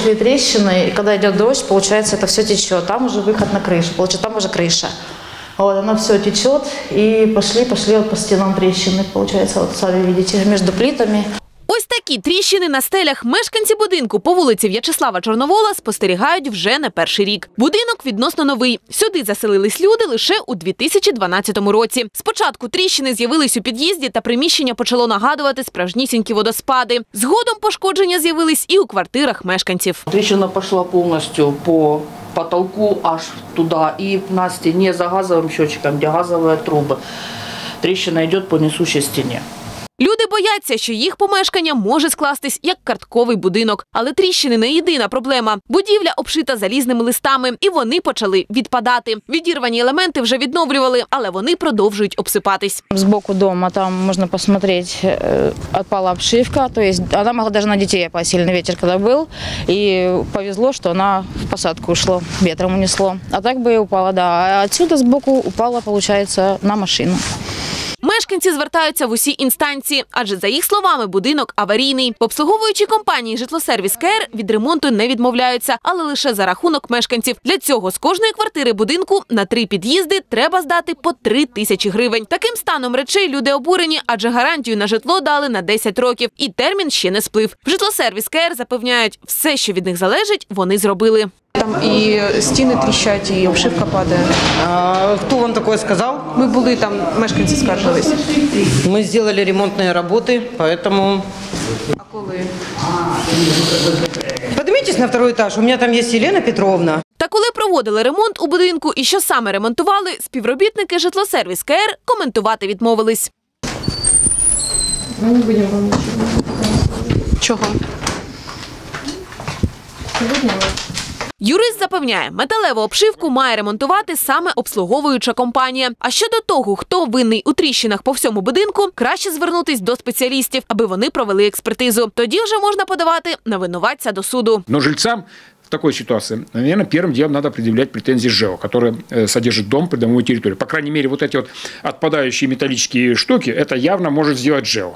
пошли трещины, и когда идет дождь, получается, это все течет. Там уже выход на крышу, получается, там уже крыша. Вот, оно все течет, и пошли, пошли вот по стенам трещины, получается, вот сами видите, между плитами. Ось такі тріщини на стелях мешканці будинку по вулиці В'ячеслава Чорновола спостерігають вже не перший рік. Будинок відносно новий. Сюди заселились люди лише у 2012 році. Спочатку тріщини з'явились у під'їзді та приміщення почало нагадувати справжнісінькі водоспади. Згодом пошкодження з'явились і у квартирах мешканців. Трещина пошла полностью по потолку аж туда и на стене за газовым счетчиком, где газовые трубы. Трещина идет по несущей стене. Люди бояться, що їх помешкання може скластись як картковий будинок. Але тріщини не єдина проблема. Будівля обшита залізними листами, і вони почали відпадати. Відірвані елементи вже відновлювали, але вони продовжують обсипатись. Сбоку дома там можно посмотреть, э, отпала обшивка, то есть она могла даже на детей опасть, сильный ветер когда был, и повезло, что она в посадку ушло, ветром унесло. А так бы и упала, да. А отсюда сбоку упала, получается, на машину. Мешканці звертаються в усі інстанції, адже за їх словами, будинок аварійний. В компанії житлосервіс КР від ремонту не відмовляються, але лише за рахунок мешканців. Для цього з кожної квартири будинку на три під'їзди треба здати по три тисячі гривень. Таким станом речей люди обурені, адже гарантію на житло дали на 10 років, і термін ще не сплив. В житлосервіс КР запевняють, все, що від них залежить, вони зробили. Там і стіни тріщать, і обшивка падає. А, кто вам такое сказал? Ми були там, мешканці скаржились. Мы сделали ремонтные работы, поэтому А коли? поднимитесь на второй этаж. У меня там есть Елена Петровна. Та коли проводили ремонт у будинку і що саме ремонтували, співробітники житлосервіс КР коментувати відмовились. Чого? Юрист запевняє, металеву обшивку має ремонтувати саме обслуговуюча компанія. А щодо того, хто винний у тріщинах по всьому будинку, краще звернутись до спеціалістів, аби вони провели експертизу. Тоді вже можна подавати на винуватця до суду. Но жильцам в такой ситуации, наверное, первым делом надо предъявлять претензии ЖЭО, который э, содержит дом, придомовую территорию. По крайней мере, вот эти вот отпадающие металлические штуки, это явно может сделать ЖЭО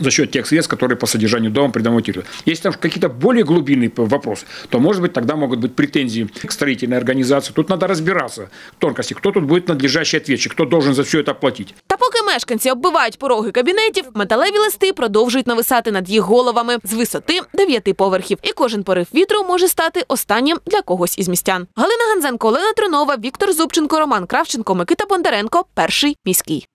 за счет тех средств, которые по содержанию дома придомовой территории. Если там какие-то более глубинные вопросы, то, может быть, тогда могут быть претензии к строительной организации. Тут надо разбираться в тонкости, кто тут будет надлежащий ответчик, кто должен за все это оплатить. Та поки мешканці оббивають пороги кабінетів, металеві листи продовжують нависати над їх головами з висоти дев'яти поверхів. І кожен порив вітру може стати останнім для когось із містян. Галина Ганзенко, Олена Трунова, Віктор Зубченко, Роман Кравченко, Микита Бондаренко. Перший міський.